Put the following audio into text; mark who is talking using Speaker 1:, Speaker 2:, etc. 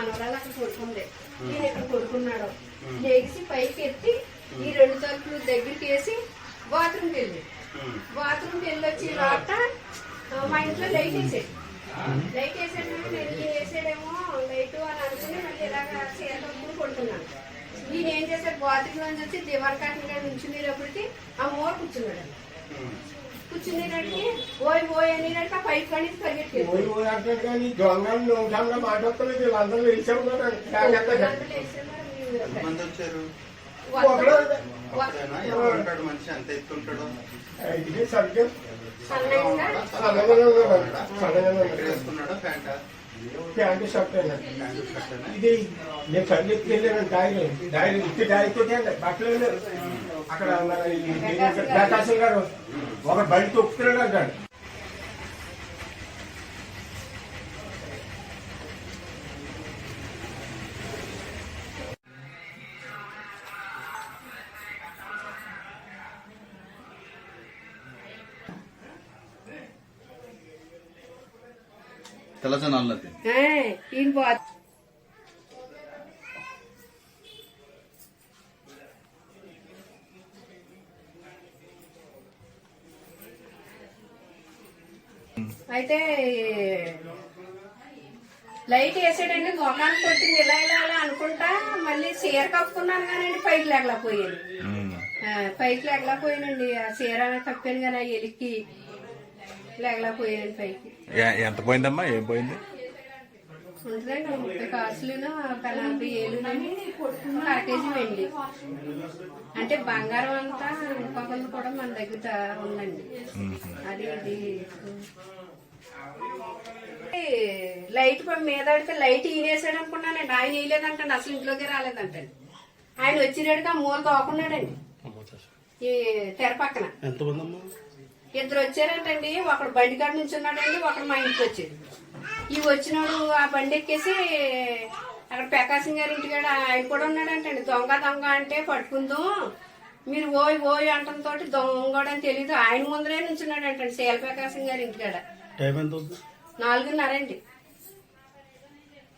Speaker 1: మనవరాలు అక్కడ కొడుకుంది. నేను ఇక్కడ కొడుకున్నాడు. లేచి పైకి ఎత్తి ఈ రెండు తలుపులు దగ్గరికి వేసి బాత్రూమ్కి వెళ్ళి. బాత్రూమ్కి వెళ్ళి వచ్చి రాట మా ఇంట్లో లైట్ వేసాడు లైట్ వేసాడు నేను వేసాడేమో లైట్ అని అనుకుని మళ్ళీ ఇలాగా చీరకొట్టుకుని కొడుతున్నాను ఈయన ఏం చేశాడు? బాత్రూమ్ నుంచి వచ్చి దివారకాటంగా నుంచునేటప్పటికి ఆ మోర్ కూర్చున్నాడు. కూర్చునేటప్పటికి ఓయ్ ఓయ్ కానీ
Speaker 2: అంటాడు కానీ దొంగలు నోటంగా వీళ్ళందరూ
Speaker 3: ఎంతమంది వచ్చారు? ఉంటాడు మనిషి? ఎత్తుంటాడు వేసుకున్నాడా? ప్యాంట?
Speaker 2: ప్యాంటు షర్ట్ ఇది నేను పరిగెత్తి వెళ్ళాను డైరీ డైరీ ఇట్టి డైరీతో బట్టలు. అక్కడ మన ఈ ప్రకాశం గారు. ఒక బండి తొక్కుతున్నాడు అంటాడు
Speaker 4: తెల్లజనాలది
Speaker 1: ఈయన బాత్ అయితే లైట్ వేసాడండి మొఖానికి కొట్టింది. ఇలా ఇలా ఇలా అనుకుంటా మళ్ళీ చీర కప్పుకున్నాను కానండి పైకి లేకలేకపోయాను పైకి లేకలేకపోయానండి ఆ చీర కప్పాను కానీ ఆ ఎలికి లేకలేకపోయాను పైకి.
Speaker 4: ఎంత పోయిందమ్మా? ఏం పోయింది?
Speaker 1: ఉంటుందండి ముప్పై కాసులును ఒక నలభై ఏళ్ళునని అర కేజీ వెండి. అంటే బంగారం అంతా ఇంకొకరు కూడా మన దగ్గర ఉందండి. అది ఇది. లైట్ పై మీద పడితే లైట్ ఈనేసాడు అనుకున్నానండి. ఆయన వేయలేదంటండి అసలు ఇంట్లోకి రాలేదంటండి. ఆయన వచ్చినాడుగా మూల తోకున్నాడండి. ఈ తెర పక్కన. ఇద్దరు వచ్చారంటండి ఒకడు బండి కాడ నుంచి ఉన్నాడండి ఒకడు మా ఇంటికి వచ్చాడు. ఈ వచ్చినాడు ఆ బండి ఎక్కేసి అక్కడ ప్రకాశం గారి ఇంటికాడ ఆయన కూడా ఉన్నాడంటండి. దొంగ దొంగ అంటే పట్టుకుందాం. మీరు ఓయ్ ఓయ్ అంటంతో దొంగ అని తెలీదు. ఆయన ముందరే నుంచున్నాడంటండి శీల ప్రకాశం గారి ఇంటికాడ నాలుగున్నరండి